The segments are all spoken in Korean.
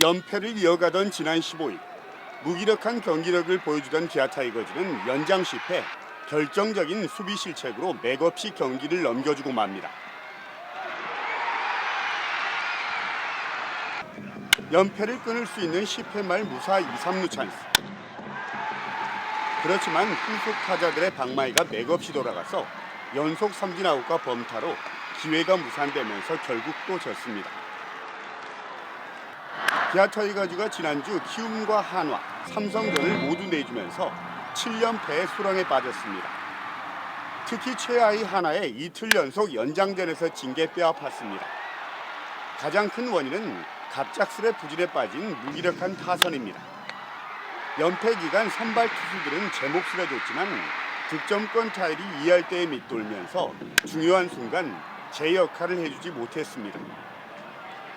연패를 이어가던 지난 15일 무기력한 경기력을 보여주던 기아 타이거즈는 연장 실패, 결정적인 수비 실책으로 맥없이 경기를 넘겨주고 맙니다. 연패를 끊을 수 있는 10회 말 무사 2, 3루 찬스. 그렇지만 후속 타자들의 방망이가 맥없이 돌아가서 연속 삼진 아웃과 범타로 기회가 무산되면서 결국 또 졌습니다. 기아 타이거즈가 지난주 키움과 한화, 삼성전을 모두 내주면서 7연패의 수렁에 빠졌습니다. 특히 최하위 하나에 이틀 연속 연장전에서 징계 뼈아팠습니다. 가장 큰 원인은 갑작스레 부진에 빠진 무기력한 타선입니다. 연패 기간 선발 투수들은 제 몫을 해줬지만 득점권 타율이 2할 때에 밑돌면서 중요한 순간 제 역할을 해주지 못했습니다.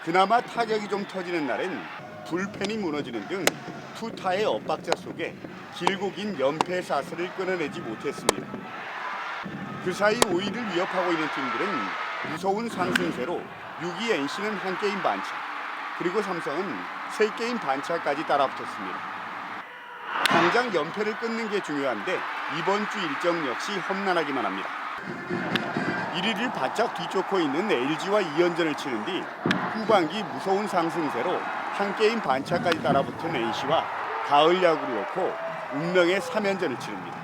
그나마 타격이 좀 터지는 날엔 불펜이 무너지는 등 투타의 엇박자 속에 길고 긴 연패 사슬을 끊어내지 못했습니다. 그 사이 5위를 위협하고 있는 팀들은 무서운 상승세로 6위 NC는 한 게임 반차, 그리고 삼성은 세 게임 반차까지 따라붙었습니다. 당장 연패를 끊는 게 중요한데 이번 주 일정 역시 험난하기만 합니다. 1위를 바짝 뒤쫓고 있는 LG와 2연전을 치는 뒤 후반기 무서운 상승세로 한 게임 반차까지 따라붙은 NC와 가을 야구를 놓고 운명의 3연전을 치릅니다.